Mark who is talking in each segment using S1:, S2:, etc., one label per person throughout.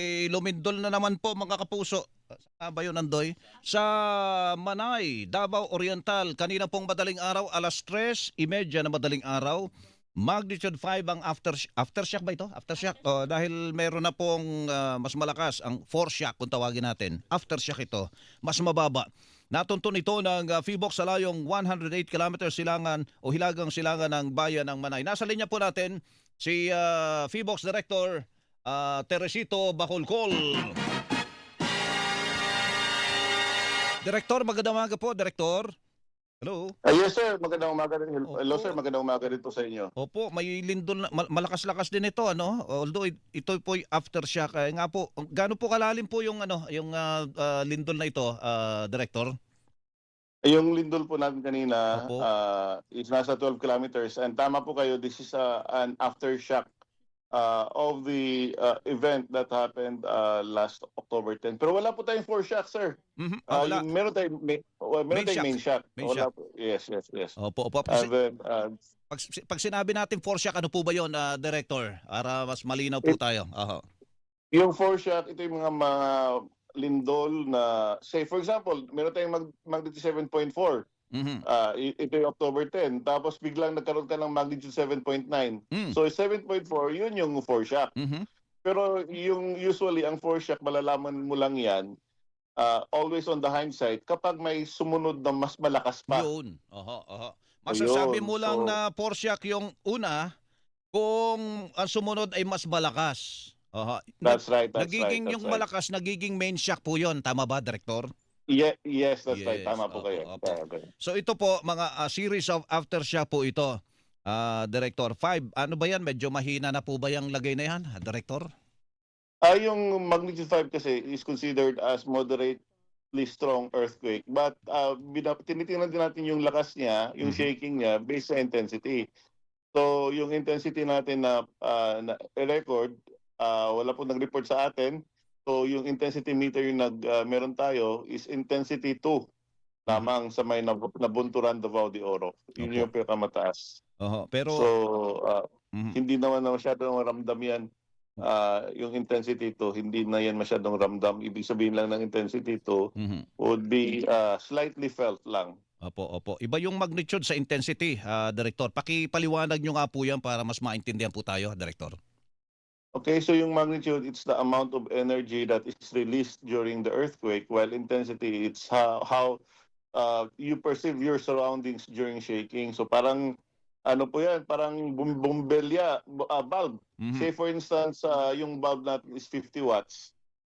S1: Eh, lumindol na naman po mga kapuso. Sa ba yun? Sa Manay, Davao Oriental, kanina pong madaling araw, alas 3.30 na madaling araw, magnitude 5 ang after, aftershock ba ito? Aftershock? Oh, dahil meron na pong ah, mas malakas ang foreshock kung tawagin natin. Aftershock ito, mas mababa. Natuntun ito ng uh, Phibox sa layong 108 km silangan o hilagang silangan ng bayan ng Manay. Nasa linya po natin si uh, Phibox Director ah, Teresito Bacolcol. Director, magandang umaga po, Director. Hello.
S2: Ah, yes sir, magandang umaga rin. Hello
S1: Opo.
S2: sir, magandang umaga rin po sa inyo.
S1: Opo, may lindol, na- mal- malakas-lakas din ito, ano? Although it- ito po aftershock. Eh, nga po, gaano po kalalim po yung ano, yung ah, ah, lindol na ito, ah, Director?
S2: Eh, Yung lindol po natin kanina
S1: Opo.
S2: ah, is nasa 12 kilometers and tama po kayo, this is ah, an aftershock ah, of the ah, event that happened ah, last October 10. Pero wala po tayong foreshock sir.
S1: Mhm. Ah,
S2: Ah,
S1: wala.
S2: yung, meron tayong, may, well, meron
S1: Main
S2: tayong
S1: shock.
S2: main shock.
S1: Main
S2: Wala
S1: shock.
S2: po. Yes, yes, yes.
S1: Opo, opo. Pag,
S2: And then, ah,
S1: pag, pag sinabi natin foreshock, ano po ba yun, ah, Director? Para mas malinaw po
S2: It-
S1: tayo. Aha.
S2: Yung foreshock, ito yung mga, mga lindol na, say for example, meron tayong mag, magnitude 7.4.
S1: Mhm.
S2: Ah, i- ito yung October 10. Tapos biglang nagkaroon ka ng magnitude 7.9.
S1: Mm.
S2: So 7.4, yun yung foreshock.
S1: Mhm.
S2: Pero yung usually ang foreshock, malalaman mo lang yan ah, always on the hindsight kapag may sumunod na mas malakas pa.
S1: Yun. Oho, oho. Masasabi
S2: Ayun,
S1: mo lang
S2: so-
S1: na foreshock yung una kung ang sumunod ay mas malakas. Oho.
S2: That's right, that's
S1: nagiging
S2: right.
S1: yung
S2: that's right.
S1: malakas, nagiging main shock po yon Tama ba, Director?
S2: Ye- yes, that's right.
S1: Yes,
S2: Tama po kayo.
S1: opo.
S2: Yeah, okay.
S1: So ito po, mga ah, series of aftershock po ito. Ah, Director, 5. Ano ba yan? Medyo mahina na po ba yung lagay na yan, Director?
S2: Ah, yung magnitude 5 kasi is considered as moderately strong earthquake. But uh, tinitingnan din natin yung lakas niya, yung
S1: Mhm.
S2: shaking niya based sa intensity. So, yung intensity natin na, ah, na record, ah, wala po nag-report sa atin. So, yung intensity meter yung nag, ah, meron tayo is intensity 2 lamang sa may nab- nabunturan Davao de Oro. Yun
S1: Opo.
S2: yung pinakamataas.
S1: Oho, pero
S2: So, ah,
S1: Mhm.
S2: hindi naman na masyadong ramdam yan. Ah, yung intensity to, hindi na yan masyadong ramdam. Ibig sabihin lang ng intensity to
S1: Mhm.
S2: would be ah, slightly felt lang.
S1: Opo, opo. Iba yung magnitude sa intensity, ah, Director. Pakipaliwanag nyo nga po yan para mas maintindihan po tayo, Director.
S2: Okay, so yung magnitude, it's the amount of energy that is released during the earthquake, while intensity, it's how, how ah, you perceive your surroundings during shaking. So parang, ano po yan, parang bum- bumbelya, bu- ah, bulb.
S1: Mhm.
S2: Say for instance, ah, yung bulb natin is 50 watts.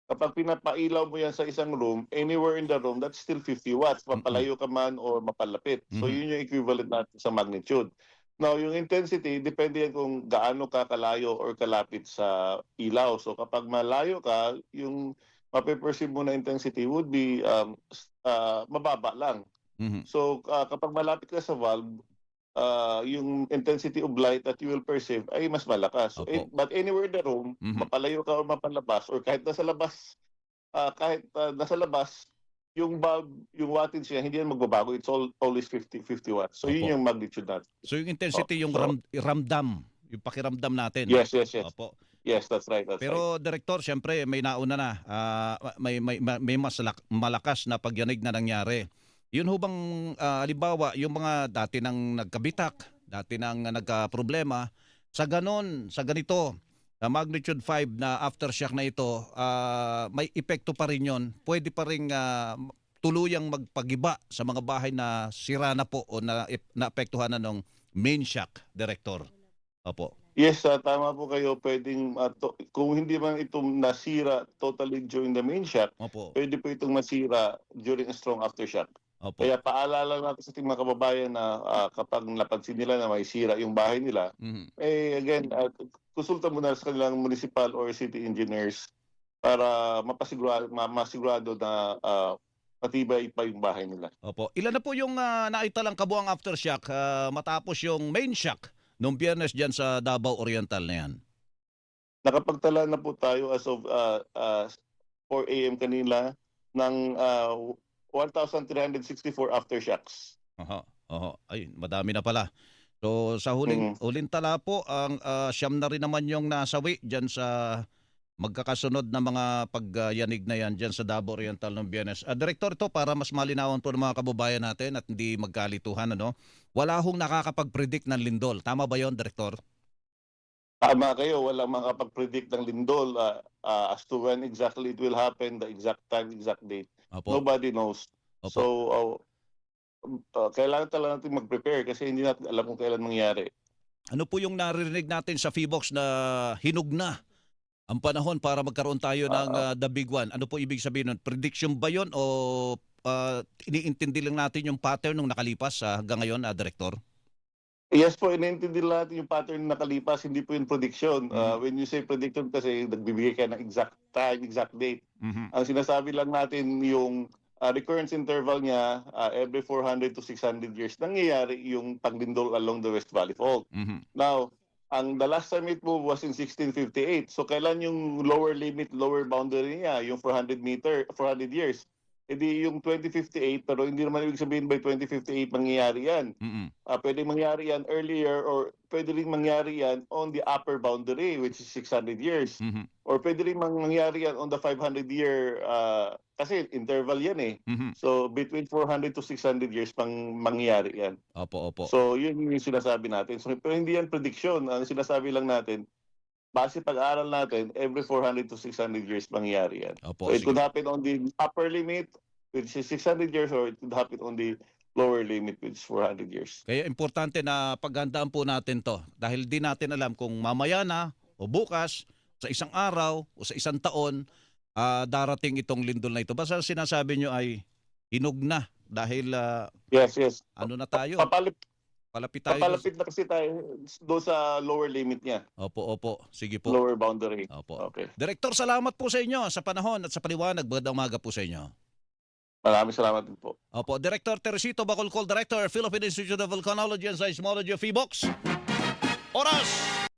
S2: Kapag pinapailaw mo yan sa isang room, anywhere in the room, that's still 50 watts. Mapalayo ka man or mapalapit. So
S1: Mhm.
S2: yun yung equivalent natin sa magnitude. Now, yung intensity, depende yan kung gaano ka kalayo or kalapit sa ilaw. So kapag malayo ka, yung mapiperceive mo na intensity would be um, ah, mababa lang.
S1: Mhm.
S2: So ah, kapag malapit ka sa valve, ah, yung intensity of light that you will perceive ay mas malakas. So,
S1: Opo.
S2: eh, but anywhere in the room,
S1: Mhm.
S2: mapalayo ka o mapalabas or kahit nasa labas, ah, kahit ah, nasa labas, yung bulb, yung wattage niya, hindi yan magbabago. It's all always 50 50 watts. So
S1: Opo.
S2: yun yung magnitude natin.
S1: So yung intensity, yung
S2: so-
S1: ram, ramdam, yung pakiramdam natin.
S2: Yes, yes, yes.
S1: Opo.
S2: Yes, that's right. That's right.
S1: Pero Director, siyempre may nauna na. Ah, may may may mas lak- malakas na pagyanig na nangyari. Yun ho bang ah, halimbawa yung mga dati nang nagkabitak, dati nang nagka-problema, sa ganon, sa ganito, na magnitude 5 na aftershock na ito, ah, may epekto pa rin yon. Pwede pa rin ah, tuluyang magpagiba sa mga bahay na sira na po o na naapektuhan na ng main shock, Director. Opo.
S2: Yes, ah, tama po kayo. Pwedeng, ah, to- kung hindi man ito nasira totally during the main shock,
S1: Opo.
S2: pwede po itong masira during a strong aftershock.
S1: Opo.
S2: Kaya paalala natin sa ating mga kababayan na ah, kapag napansin nila na may sira yung bahay nila,
S1: Mhm.
S2: eh again, uh, konsulta muna sa kanilang municipal or city engineers para mapasigurado, ma- masigurado na ah, matibay pa yung bahay nila.
S1: Opo. Ilan na po yung uh, naitalang kabuang aftershock ah, matapos yung main shock nung biyernes dyan sa Davao Oriental na yan?
S2: Nakapagtala na po tayo as of ah, ah, 4 a.m. kanina ng ah, 1,364 aftershocks.
S1: Aha. Oho. Ay, madami na pala. So sa huling
S2: Mhm.
S1: huling tala po ang ah, siyam na rin naman yung nasawi diyan sa magkakasunod na mga pagyanig na yan dyan sa Davao Oriental ng Biyernes. Ah, Director, ito para mas malinawan po ng mga kababayan natin at hindi magkalituhan, ano? Wala hong nakakapag-predict ng lindol. Tama ba yon Director?
S2: Tama kayo, walang makapag-predict ng lindol ah, ah, as to when exactly it will happen, the exact time, exact date.
S1: Opo.
S2: Nobody knows.
S1: Opo.
S2: So, uh, uh, kailangan talaga natin mag-prepare kasi hindi natin alam kung kailan mangyari.
S1: Ano po yung naririnig natin sa Feebox na hinug na ang panahon para magkaroon tayo ng ah, the big one? Ano po ibig sabihin nun? Prediction ba yon o ah, iniintindi lang natin yung pattern nung nakalipas sa hanggang ngayon, ah, Director?
S2: Yes po, inintindi lang natin yung pattern na nakalipas, hindi po yung prediction.
S1: Mm-hmm.
S2: Uh, when you say prediction kasi nagbibigay ka ng exact time, exact date. Ang sinasabi lang natin yung uh, recurrence interval niya uh, every 400 to 600 years nangyayari yung paglindol along the West Valley Fault.
S1: Mhm.
S2: Now, ang the last time it moved was in 1658. So kailan yung lower limit, lower boundary niya, yung 400 meter, 400 years? Edi yung 2058, pero hindi naman ibig sabihin by 2058 mangyayari yan.
S1: Mhm.
S2: Ah, pwede mangyari yan earlier or pwede rin mangyari yan on the upper boundary which is 600 years.
S1: Mhm.
S2: Or pwede rin mangyari yan on the 500 year ah, kasi interval yan eh.
S1: Mhm.
S2: So between 400 to 600 years pang mangyayari yan.
S1: Opo, opo.
S2: So yun yung sinasabi natin. So pero hindi yan prediction. Ang sinasabi lang natin base pag-aaral natin every 400 to 600 years mangyayari yan.
S1: Opo,
S2: So it
S1: sige.
S2: could happen on the upper limit which is 600 years or it could happen on the lower limit which is 400 years.
S1: Kaya importante na paghandaan po natin to dahil di natin alam kung mamaya na o bukas, sa isang araw o sa isang taon, ah, darating itong lindol na ito. Basta sinasabi nyo ay hinug na dahil ah,
S2: Yes, yes.
S1: ano na tayo,
S2: Papalip,
S1: palapit tayo.
S2: papalapit na kasi tayo doon sa lower limit niya,
S1: Opo, opo. Sige po.
S2: lower boundary.
S1: Opo.
S2: Okay.
S1: Direktor, salamat po sa inyo sa panahon at sa paliwanag. Magandang umaga po sa inyo.
S2: Maraming salamat din po.
S1: Opo, Director Teresito Bacolcol, Director, Philippine Institute of Volcanology and Seismology of PHIVOX. Oras!